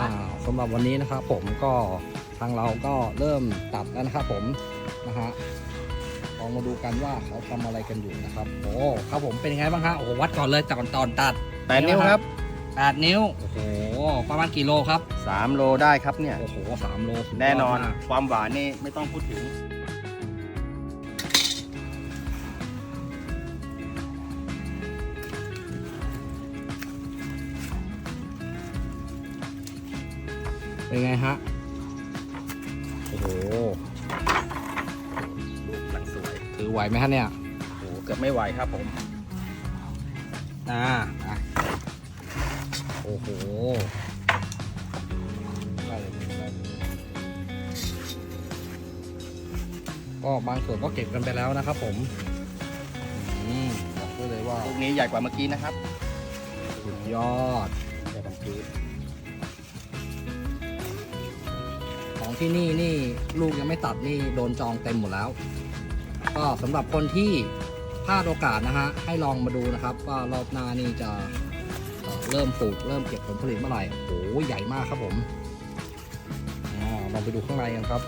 อ่าสำหรับวันนี้นะครับผมก็ทางเราก็เริ่มตัดแล้วนะครับผมนะฮะลองมาดูกันว่าเขาทำอะไรกันอยู่นะครับโอ้ครับผมเป็นยังไงบ้างฮะโอ้โหวัดก่อนเลยตอนตอนตัดแปดนิ้วครับแปดนิ้วโอ้โหประมาณกี่โลครับสามโลได้ครับเนี่ยโอ้โหสามโลสุดยดแน่นอนมากความหวานนี่ไม่ต้องพูดถึง เป็นไงฮะ โอ้โหลูกหลังสวย ถือไหวไหมฮะเนี่ย โอ้โห เกือบไม่ไหวครับผม อ่าอะโอ้โหได้เลยได้เลยก็บางส่วนก็เก็บกันไปแล้วนะครับผมอืมบอกได้เลยว่าลูกนี้ใหญ่กว่าเมื่อกี้นะครับ สุดยอดใหญ่กว่าเมื่อกี้ของที่ ที่นี่นี่ลูกยังไม่ตัดนี่โดนจองเต็มหมดแล้ว ก็สำหรับคนที่พลาดโอกาสนะฮะให้ลองมาดูนะครับว่ารอบหน้านี่จะเเริ่มปลูกเริ่มเก็บผลผลิตเมื่อไหร่โอ้โหใหญ่มากครับผมอลองไปดูข้างในกันครับ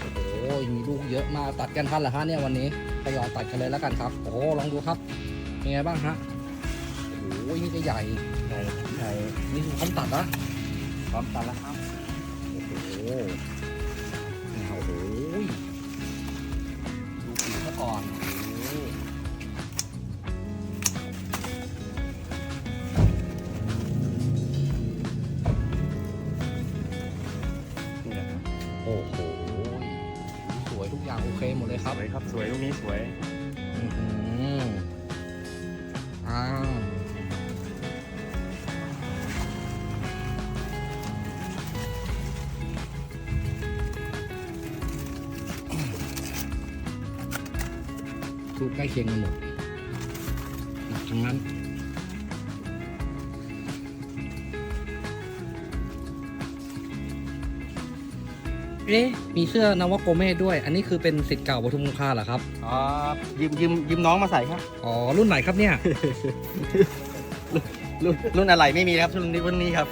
โอ้โหมีลูกเยอะมากตัดกันทันเหรอฮะเนี่ยวันนี้ทยอยตัดกันเลยแล้วกันครับ โอ้ลองดูครับเป็นไงบ้างฮะโอ้โหนี่จะใหญ่ใหญ่ใหญ่นี่คือพร้อมตัดนะพร้อมตัดแล้วครับ โอ้โหดูผิวซะก่อนโอ้โหนี่นะครับโอ้โหสวยทุกอย่างโอเคหมดเลยคสรับวยครับสวยลูกนี้สวย อื้อหืออ่า รูปใกล้เคียงกันหมดหนักทั้งนั้นเอ๊ะมีเสื้อนวโกเมศด้วย อันนี้คือเป็นสิทธิ์เก่าปทุมคงคาเหรอครับ อ๋อยืมยืมยืมน้องมาใส่ครับ อ๋อ รุ่นไหนครับเนี่ย รุ่นรุ่นอะไรไม่มีครับรุ่นนี้รุ่นนี้ครับ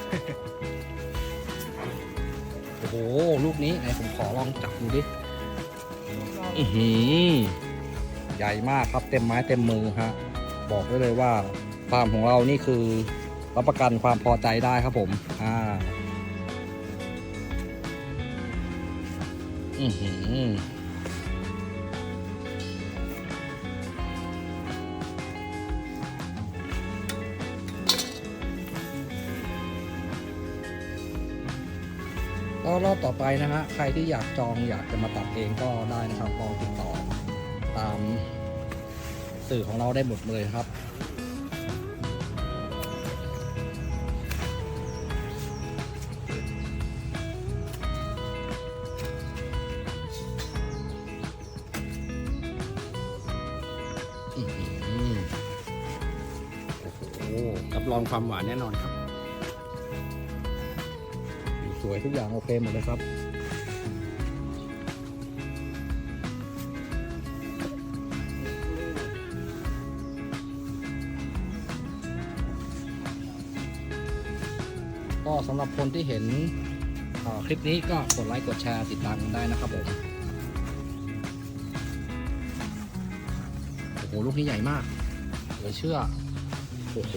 โอ้โห ลูกนี้ไหนผมขอลองจับดูดิ อือหือ ใหญ่มากครับเต็มไม้เต็มมือฮะบอกได้เลยว่าฟาร์มของเรานี่คือรับประกันความพอใจได้ครับผมอ่าอือหือก็รอบต่อไปนะฮะใครที่อยากจองอยากจะมาตัดเองก็ได้นะครับลองติดต่อ ตามสื่อของเราได้หมดเลยครับ โอ้โหรับรองความหวานแน่นอนครับ สวยทุกอย่างโอเคหมดเลยครับ ก็สำหรับคนที่เห็นคลิปนี้ก็กดไลค์กดแชร์ติดตามกันได้นะครับผมโอ้โหลูกนี้ใหญ่มากเหลยเชื่อโอ้โห